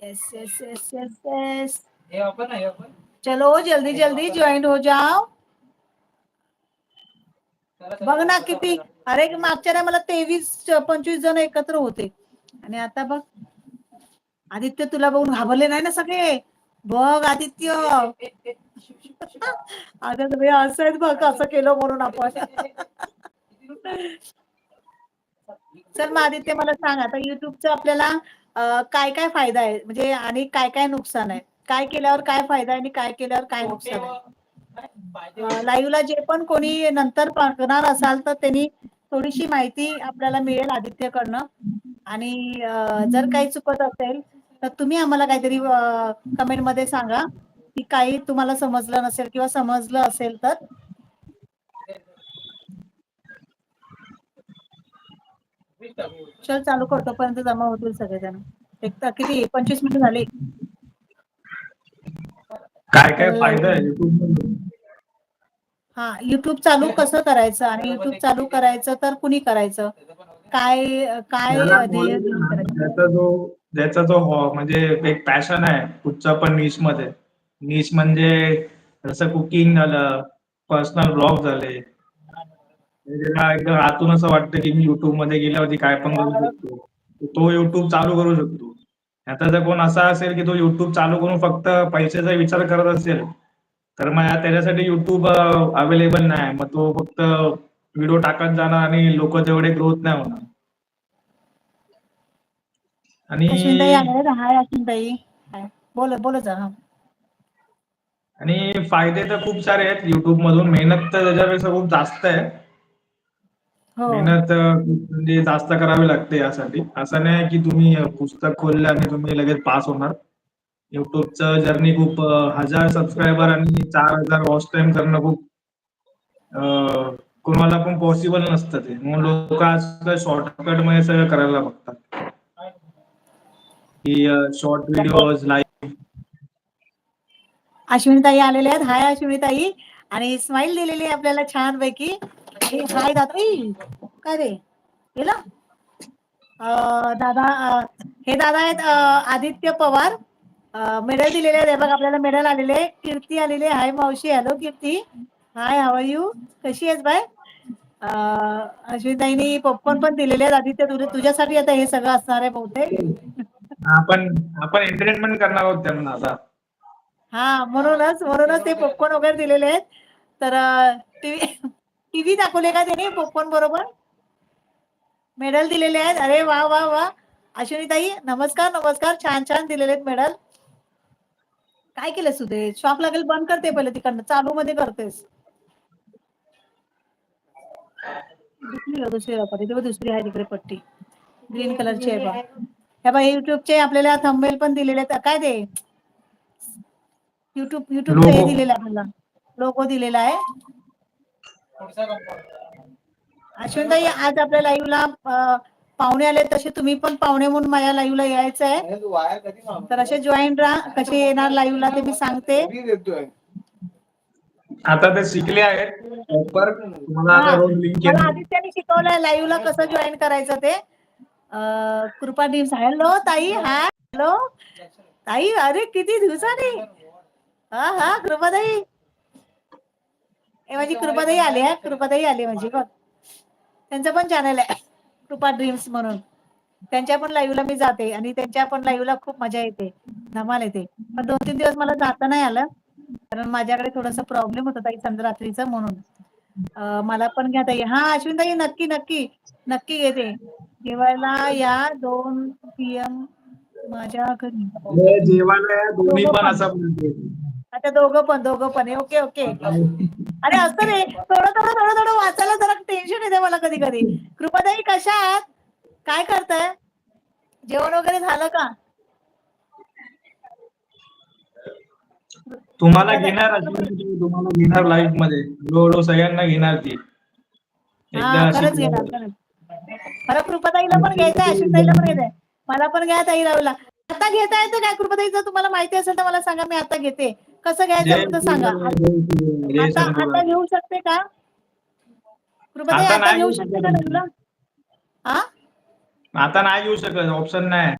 Yes yes yes yes yes हे open आहे open चलो जल्दी जल्दी ज्वाइन हो जाओ. बघ ना किती अरे मागच्या नाही मला तेवीस पंचवीस जण एकत्र होते. आणि आता बघ. आदित्य तुला बघून घाबरले नाही ना सगळे? बघ आदित्य. आता तुम्ही असं आहेत बघ असं केलं म्हणून आपण. चल मग आदित्य मला सांग आता युट्यूबचं आपल्याला काय काय फायदा आहे? म्हणजे आणि काय काय नुकसान आहे? काय केल्यावर काय फायदा आहे आणि काय केल्यावर काय नुकसान आहे? लाईव्हला जे पण कोणी नंतर पाहणार असाल तर त्यांनी थोडीशी माहिती आपल्याला मिळेल आदित्यकडनं. आणि जर काही चुकत असेल तर तुम्ही आम्हाला काहीतरी कमेंटमध्ये सांगा की काही तुम्हाला समजलं नसेल किंवा समजलं असेल तर. चल चालू करतो पर्यंत जमा होतील सगळेजण. एक तर किती पंचवीस मिनिटं झाली. काय काय फायदा आहे? YouTube हा युट्यूब चालू कसं करायचं आणि युट्यूब चालू करायचं तर कुणी करायचं? काय काय ध्येय घेऊन करायचं? ज्याचा जो ज्याचा जो हो- म्हणजे एक पॅशन आहे कुठचा पण निशमध्ये. निश म्हणजे जसं कुकिंग झालं पर्सनल ब्लॉग झाले त्याला एकदम आतून असं वाटतं की मी युट्यूबमध्ये गेल्यावरती काय पण करू शकतो. तो युट्यूब चालू करू शकतो. आता जर कोण असा असेल की तो युट्यूब चालू करून फक्त पैशाचा विचार करत असेल तर मग त्याच्यासाठी युट्यूब अवेलेबल नाही. मग तो फक्त व्हिडिओ टाकत जाणार आणि लोक तेवढे ग्रोथ नाही होणार. आणि बोल बोल. आणि फायदे तर खूप सारे आहेत. युट्यूब मधून मेहनत तर त्याच्यापेक्षा खूप जास्त आहे. हो. मेहनत अं, म्हणजे जास्त करावी लागते यासाठी. असं नाही की तुम्ही पुस्तक खोललं आणि तुम्ही लगेच पास होणार. युट्यूबचं जर्नी खूप अं, हजार सबस्क्रायबर आणि चार हजार वॉच टाइम करणं खूप अं, कोणाला पण पॉसिबल नसतं ते. म्हणून लोक आजकाल शॉर्टकटमध्ये सगळं करायला बघतात. की शॉर्ट व्हिडिओज लाईव्ह अश्विनीताई आलेल्या आहेत. हाय अश्विनीताई. आणि स्माइल दिलेली आहे आपल्याला छान पैकी हाय दादा ई, काय रे? गेला? अं, दादा हे दादा आहेत आदित्य पवार. मेडल दिलेले आहेत. बघ आपल्याला मेडल आलेले. कीर्ती आलेली. हाय मावशी. Hello Kirti. Hi how you? कशी आहेस बाय? अं, अश्विनीताईंनी पॉपकॉर्न पण दिलेले आहेत. आदित्य तुझ्या तुझ्यासाठी आता हे सगळं असणार आहे बहुतेक. आपण आपण एंटरटेनमेंट करणार आहोत त्यांना आता. हा म्हणूनच म्हणूनच ते पॉपकॉर्न वगैरे दिलेले आहेत. तर टीव्ही टीव्ही दाखवले का त्याने? पॉपकॉर्न बरोबर? मेडल दिलेले आहेत. अरे वा वा वा. अश्विनीताई नमस्कार नमस्कार. छान छान दिलेले आहेत मेडल काय केलं सुधे शॉक लागेल बंद करते पहिले तिकडनं. चालू मध्ये करतेस. दुसरी दुसरी आहे. तिकडे पट्टी. ग्रीन कलरची आहे बा. हे बघा युट्यूबचे आपल्याला थंबेल पण दिलेले आहेत. काय ते? युट्यूब युट्यूब हे. दिलेलं आपल्याला. लोगो दिलेला आहे. अश्विनताई आज आपल्या लाईव्हला पाहुणे आले तसे तुम्ही पण पाहुणे म्हणून माझ्या लाईव्हला यायचं आहे तर असे जॉईन राहा कसे येणार लाईव्हला ते मी सांगते. आता ते शिकले आहेत. प्रॉपर तुम्हाला आता हा, रोज लिंक मला येणार आदित्याने शिकवलंय लाईव्हला कसं जॉईन करायचं ते. कृपा टीम्स हॅलो ताई. हाय हॅलो ताई अरे किती दिवसांनी? हा हा कृपाताई. हे माझी कृपाताई आली आहे कृपाताई आली माझी बघ. त्यांचं पण चॅनल आहे. कृपा ड्रीम्स म्हणून. त्यांच्या पण लाईव्हला मी जाते आणि त्यांच्या पण लाईव्हला खूप मजा येते. धमाल येते. पण दोन तीन दिवस मला जाता नाही आलं. कारण माझ्याकडे थोडासा प्रॉब्लेम होता ताई संध्रात्रीचा म्हणून. मला पण घ्या ताई. हा अश्विन ताई नक्की नक्की. नक्की घेते. जेवायला या दोन पीएम माझ्या घरी. जेवायला दोघं पण. आता दोघं पण दोघं पण. Okay okay. अरे असं रे थोडं थोडं थोडं थोडं वाचायला जरा टेन्शन येते मला कधी कधी. कृपाताई कशा आहात? काय करताय? जेवण वगैरे झालं का? तुम्हाला घेणार अश्विनी, तुम्हाला घेणार लाईफमध्ये. हळूहळू सगळ्यांना घेणार ती. हा खरंच घेणार शिकल्यावर. खरंच. मला कृपाताईला पण घ्यायचंय अश्विनताईला पण घ्यायचंय. मला पण घ्या ताई राहुला आता घेता येतं काय कृपाताई जर तुम्हाला माहिती असेल तर मला सांगा मी आता घेते. कसं घ्यायचं सांगा. आता. आता घेऊ शकते का? कृपाताई आता घेऊ शकते. का हा आता नाही घेऊ शकत. ऑप्शन नाही.